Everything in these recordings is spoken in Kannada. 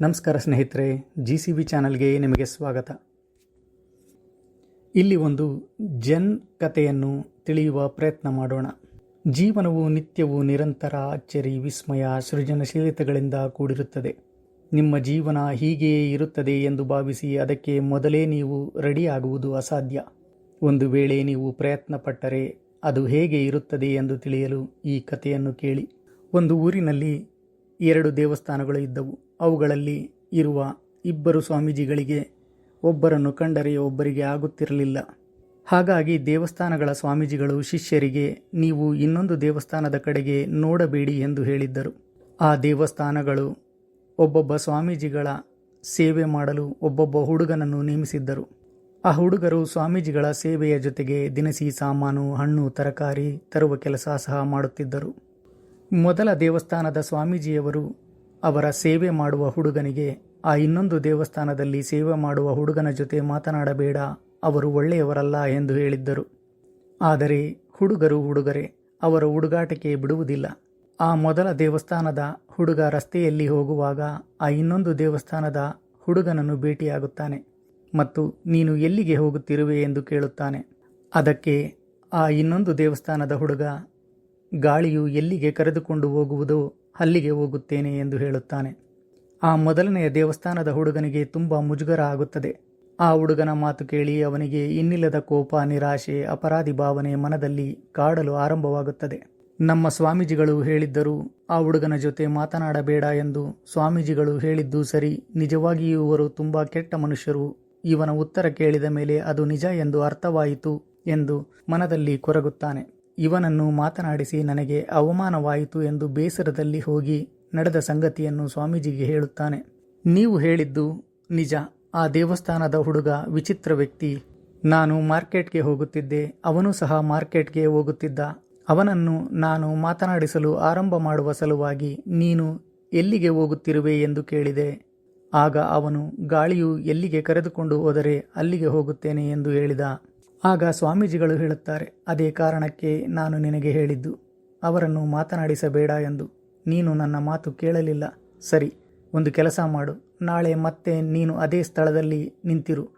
ನಮಸ್ಕಾರ ಸ್ನೇಹಿತರೆ ಜಿ ಸಿ ಬಿ ಚಾನಲ್ಗೆ ನಿಮಗೆ ಸ್ವಾಗತ. ಇಲ್ಲಿ ಒಂದು ಜನ್ ಕಥೆಯನ್ನು ತಿಳಿಯುವ ಪ್ರಯತ್ನ ಮಾಡೋಣ. ಜೀವನವು ನಿತ್ಯವು ನಿರಂತರ ಅಚ್ಚರಿ ವಿಸ್ಮಯ ಸೃಜನಶೀಲತೆಗಳಿಂದ ಕೂಡಿರುತ್ತದೆ. ನಿಮ್ಮ ಜೀವನ ಹೀಗೆಯೇ ಇರುತ್ತದೆ ಎಂದು ಭಾವಿಸಿ ಅದಕ್ಕೆ ಮೊದಲೇ ನೀವು ರೆಡಿಯಾಗುವುದು ಅಸಾಧ್ಯ. ಒಂದು ವೇಳೆ ನೀವು ಪ್ರಯತ್ನ ಪಟ್ಟರೆ ಅದು ಹೇಗೆ ಇರುತ್ತದೆ ಎಂದು ತಿಳಿಯಲು ಈ ಕಥೆಯನ್ನು ಕೇಳಿ. ಒಂದು ಊರಿನಲ್ಲಿ ಎರಡು ದೇವಸ್ಥಾನಗಳು ಇದ್ದವು. ಅವುಗಳಲ್ಲಿ ಇರುವ ಇಬ್ಬರು ಸ್ವಾಮೀಜಿಗಳಿಗೆ ಒಬ್ಬರನ್ನು ಕಂಡರೆ ಒಬ್ಬರಿಗೆ ಆಗುತ್ತಿರಲಿಲ್ಲ. ಹಾಗಾಗಿ ದೇವಸ್ಥಾನಗಳ ಸ್ವಾಮೀಜಿಗಳು ಶಿಷ್ಯರಿಗೆ, ನೀವು ಇನ್ನೊಂದು ದೇವಸ್ಥಾನದ ಕಡೆಗೆ ನೋಡಬೇಡಿ ಎಂದು ಹೇಳಿದ್ದರು. ಆ ದೇವಸ್ಥಾನಗಳು ಒಬ್ಬೊಬ್ಬ ಸ್ವಾಮೀಜಿಗಳ ಸೇವೆ ಮಾಡಲು ಒಬ್ಬೊಬ್ಬ ಹುಡುಗನನ್ನು ನೇಮಿಸಿದ್ದರು. ಆ ಹುಡುಗರು ಸ್ವಾಮೀಜಿಗಳ ಸೇವೆಯ ಜೊತೆಗೆ ದಿನಸಿ ಸಾಮಾನು, ಹಣ್ಣು, ತರಕಾರಿ ತರುವ ಕೆಲಸ ಸಹ ಮಾಡುತ್ತಿದ್ದರು. ಮೊದಲ ದೇವಸ್ಥಾನದ ಸ್ವಾಮೀಜಿಯವರು ಅವರ ಸೇವೆ ಮಾಡುವ ಹುಡುಗನಿಗೆ, ಆ ಇನ್ನೊಂದು ದೇವಸ್ಥಾನದಲ್ಲಿ ಸೇವೆ ಮಾಡುವ ಹುಡುಗನ ಜೊತೆ ಮಾತನಾಡಬೇಡ, ಅವರು ಒಳ್ಳೆಯವರಲ್ಲ ಎಂದು ಹೇಳಿದ್ದರು. ಆದರೆ ಹುಡುಗರು ಹುಡುಗರೆ, ಅವರ ಹುಡುಗಾಟಕ್ಕೆ ಬಿಡುವುದಿಲ್ಲ. ಆ ಮೊದಲ ದೇವಸ್ಥಾನದ ಹುಡುಗ ರಸ್ತೆಯಲ್ಲಿ ಹೋಗುವಾಗ ಆ ಇನ್ನೊಂದು ದೇವಸ್ಥಾನದ ಹುಡುಗನನ್ನು ಭೇಟಿಯಾಗುತ್ತಾನೆ ಮತ್ತು ನೀನು ಎಲ್ಲಿಗೆ ಹೋಗುತ್ತಿರುವೆ ಎಂದು ಕೇಳುತ್ತಾನೆ. ಅದಕ್ಕೆ ಆ ಇನ್ನೊಂದು ದೇವಸ್ಥಾನದ ಹುಡುಗ ಗಾಳಿಯು ಎಲ್ಲಿಗೆ ಕರೆದುಕೊಂಡು ಹೋಗುವುದೋ ಅಲ್ಲಿಗೆ ಹೋಗುತ್ತೇನೆ ಎಂದು ಹೇಳುತ್ತಾನೆ. ಆ ಮೊದಲನೆಯ ದೇವಸ್ಥಾನದ ಹುಡುಗನಿಗೆ ತುಂಬ ಮುಜುಗರ ಆಗುತ್ತದೆ. ಆ ಹುಡುಗನ ಮಾತು ಕೇಳಿ ಅವನಿಗೆ ಇನ್ನಿಲ್ಲದ ಕೋಪ, ನಿರಾಶೆ, ಅಪರಾಧಿ ಭಾವನೆ ಮನದಲ್ಲಿ ಕಾಡಲು ಆರಂಭವಾಗುತ್ತದೆ. ನಮ್ಮ ಸ್ವಾಮೀಜಿಗಳು ಹೇಳಿದ್ದರು ಆ ಹುಡುಗನ ಜೊತೆ ಮಾತನಾಡಬೇಡ ಎಂದು ಸ್ವಾಮೀಜಿಗಳು ಹೇಳಿದ್ದು ಸರಿ. ನಿಜವಾಗಿಯೂ ಇವರು ತುಂಬ ಕೆಟ್ಟ ಮನುಷ್ಯರು. ಇವನ ಉತ್ತರ ಕೇಳಿದ ಮೇಲೆ ಅದು ನಿಜ ಎಂದು ಅರ್ಥವಾಯಿತು ಎಂದು ಮನದಲ್ಲಿ ಕೊರಗುತ್ತಾನೆ. ಇವನನ್ನು ಮಾತನಾಡಿಸಿ, ನನಗೆ ಅವಮಾನವಾಯಿತು ಎಂದು ಬೇಸರದಲ್ಲಿ ಹೋಗಿ ನಡೆದ ಸಂಗತಿಯನ್ನು ಸ್ವಾಮೀಜಿಗೆ ಹೇಳುತ್ತಾನೆ. ನೀವು ಹೇಳಿದ್ದು ನಿಜ. ಆ ದೇವಸ್ಥಾನದ ಹುಡುಗ ವಿಚಿತ್ರ ವ್ಯಕ್ತಿ. ನಾನು ಮಾರ್ಕೆಟ್ಗೆ ಹೋಗುತ್ತಿದ್ದೆ. ಅವನು ಸಹ ಮಾರ್ಕೆಟ್ಗೆ ಹೋಗುತ್ತಿದ್ದ. ಅವನನ್ನು ನಾನು ಮಾತನಾಡಿಸಲು ಆರಂಭ ಮಾಡುವ ಸಲುವಾಗಿ ನೀನು ಎಲ್ಲಿಗೆ ಹೋಗುತ್ತಿರುವೆ ಎಂದು ಕೇಳಿದೆ. ಆಗ ಅವನು ಗಾಳಿಯು ಎಲ್ಲಿಗೆ ಕರೆದುಕೊಂಡು ಹೋದರೆ ಅಲ್ಲಿಗೆ ಹೋಗುತ್ತೇನೆ ಎಂದು ಹೇಳಿದ. ಆಗ ಸ್ವಾಮೀಜಿಗಳು ಹೇಳುತ್ತಾರೆ, ಅದೇ ಕಾರಣಕ್ಕೆ ನಾನು ನಿನಗೆ ಹೇಳಿದ್ದು, ಅವರನ್ನು ಮಾತನಾಡಿಸಬೇಡ ಎಂದು. ನೀನು ನನ್ನ ಮಾತು ಕೇಳಲಿಲ್ಲ. ಸರಿ, ಒಂದು ಕೆಲಸ ಮಾಡು. ನಾಳೆ ಮತ್ತೆ ನೀನು ಅದೇ ಸ್ಥಳದಲ್ಲಿ ನಿಂತಿರು.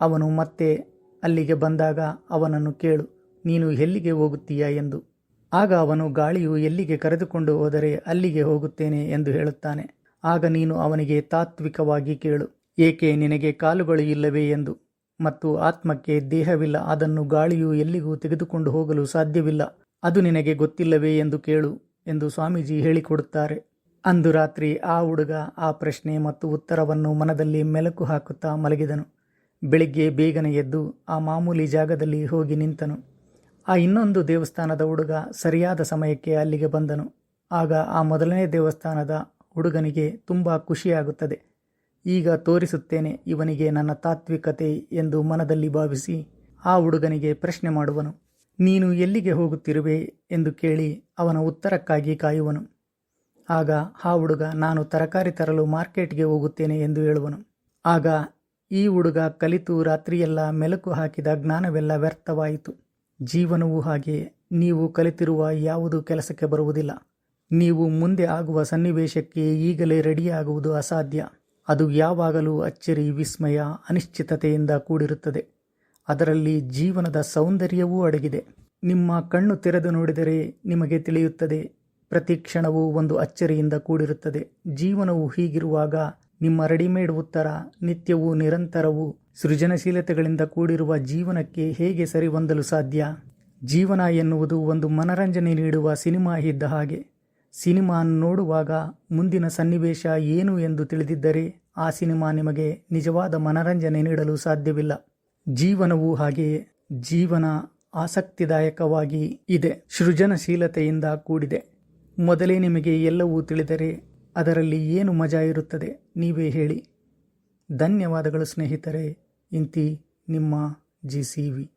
ಅವನು ಮತ್ತೆ ಅಲ್ಲಿಗೆ ಬಂದಾಗ ಅವನನ್ನು ಕೇಳು. ನೀನು ಎಲ್ಲಿಗೆ ಹೋಗುತ್ತೀಯಾ ಎಂದು. ಆಗ ಅವನು ಗಾಳಿಯು ಎಲ್ಲಿಗೆ ಕರೆದುಕೊಂಡು ಹೋದರೆ ಅಲ್ಲಿಗೆ ಹೋಗುತ್ತೇನೆ ಎಂದು ಹೇಳುತ್ತಾನೆ. ಆಗ ನೀನು ಅವನಿಗೆ ತಾತ್ವಿಕವಾಗಿ ಕೇಳು. ಏಕೆ ನಿನಗೆ ಕಾಲುಗಳು ಇಲ್ಲವೇ ಎಂದು. ಮತ್ತು ಆತ್ಮಕ್ಕೆ ದೇಹವಿಲ್ಲ, ಅದನ್ನು ಗಾಳಿಯು ಎಲ್ಲಿಗೂ ತೆಗೆದುಕೊಂಡು ಹೋಗಲು ಸಾಧ್ಯವಿಲ್ಲ. ಅದು ನಿನಗೆ ಗೊತ್ತಿಲ್ಲವೇ ಎಂದು ಕೇಳು ಎಂದು ಸ್ವಾಮೀಜಿ ಹೇಳಿಕೊಡುತ್ತಾರೆ. ಅಂದು ರಾತ್ರಿ ಆ ಹುಡುಗ ಆ ಪ್ರಶ್ನೆ ಮತ್ತು ಉತ್ತರವನ್ನು ಮನದಲ್ಲಿ ಮೆಲುಕು ಹಾಕುತ್ತಾ ಮಲಗಿದನು. ಬೆಳಿಗ್ಗೆ ಬೇಗನೆ ಎದ್ದು ಆ ಮಾಮೂಲಿ ಜಾಗದಲ್ಲಿ ಹೋಗಿ ನಿಂತನು. ಆ ಇನ್ನೊಂದು ದೇವಸ್ಥಾನದ ಹುಡುಗ ಸರಿಯಾದ ಸಮಯಕ್ಕೆ ಅಲ್ಲಿಗೆ ಬಂದನು. ಆಗ ಆ ಮೊದಲನೇ ದೇವಸ್ಥಾನದ ಹುಡುಗನಿಗೆ ತುಂಬ ಖುಷಿಯಾಗುತ್ತದೆ. ಈಗ ತೋರಿಸುತ್ತೇನೆ ಇವನಿಗೆ ನನ್ನ ತಾತ್ವಿಕತೆ ಎಂದು ಮನದಲ್ಲಿ ಭಾವಿಸಿ ಆ ಹುಡುಗನಿಗೆ ಪ್ರಶ್ನೆ ಮಾಡುವನು. ನೀನು ಎಲ್ಲಿಗೆ ಹೋಗುತ್ತಿರುವೆ ಎಂದು ಕೇಳಿ ಅವನ ಉತ್ತರಕ್ಕಾಗಿ ಕಾಯುವನು. ಆಗ ಆ ಹುಡುಗ, ನಾನು ತರಕಾರಿ ತರಲು ಮಾರ್ಕೆಟ್ಗೆ ಹೋಗುತ್ತೇನೆ ಎಂದು ಹೇಳುವನು. ಆಗ ಈ ಹುಡುಗ ಕಲಿತು ರಾತ್ರಿಯೆಲ್ಲ ಮೆಲುಕು ಹಾಕಿದ ಜ್ಞಾನವೆಲ್ಲ ವ್ಯರ್ಥವಾಯಿತು. ಜೀವನವೂ ಹಾಗೆ, ನೀವು ಕಲಿತಿರುವ ಯಾವುದು ಕೆಲಸಕ್ಕೆ ಬರುವುದಿಲ್ಲ. ನೀವು ಮುಂದೆ ಆಗುವ ಸನ್ನಿವೇಶಕ್ಕೆ ಈಗಲೇ ರೆಡಿಯಾಗುವುದು ಅಸಾಧ್ಯ. ಅದು ಯಾವಾಗಲೂ ಅಚ್ಚರಿ, ವಿಸ್ಮಯ, ಅನಿಶ್ಚಿತತೆಯಿಂದ ಕೂಡಿರುತ್ತದೆ. ಅದರಲ್ಲಿ ಜೀವನದ ಸೌಂದರ್ಯವೂ ಅಡಗಿದೆ. ನಿಮ್ಮ ಕಣ್ಣು ತೆರೆದು ನೋಡಿದರೆ ನಿಮಗೆ ತಿಳಿಯುತ್ತದೆ, ಪ್ರತಿ ಕ್ಷಣವೂ ಒಂದು ಅಚ್ಚರಿಯಿಂದ ಕೂಡಿರುತ್ತದೆ. ಜೀವನವು ಹೀಗಿರುವಾಗ ನಿಮ್ಮ ರೆಡಿಮೇಡ್ ಉತ್ತರ, ನಿತ್ಯವೂ ನಿರಂತರವೂ ಸೃಜನಶೀಲತೆಗಳಿಂದ ಕೂಡಿರುವ ಜೀವನಕ್ಕೆ ಹೇಗೆ ಸರಿಹೊಂದಲು ಸಾಧ್ಯ? ಜೀವನ ಎನ್ನುವುದು ಒಂದು ಮನರಂಜನೆ ನೀಡುವ ಸಿನಿಮಾ ಇದ್ದ ಹಾಗೆ. ಸಿನಿಮಾ ನೋಡುವಾಗ ಮುಂದಿನ ಸನ್ನಿವೇಶ ಏನು ಎಂದು ತಿಳಿದಿದ್ದರೆ ಆ ಸಿನಿಮಾ ನಿಮಗೆ ನಿಜವಾದ ಮನರಂಜನೆ ನೀಡಲು ಸಾಧ್ಯವಿಲ್ಲ. ಜೀವನವು ಹಾಗೆಯೇ ಜೀವನ ಆಸಕ್ತಿದಾಯಕವಾಗಿ ಇದೆ. ಸೃಜನಶೀಲತೆಯಿಂದ ಕೂಡಿದೆ. ಮೊದಲೇ ನಿಮಗೆ ಎಲ್ಲವೂ ತಿಳಿದರೆ ಅದರಲ್ಲಿ ಏನು ಮಜಾ ಇರುತ್ತದೆ ನೀವೇ ಹೇಳಿ. ಧನ್ಯವಾದಗಳು ಸ್ನೇಹಿತರೆ. ಇಂತಿ ನಿಮ್ಮ ಜಿ ಸಿ ವಿ.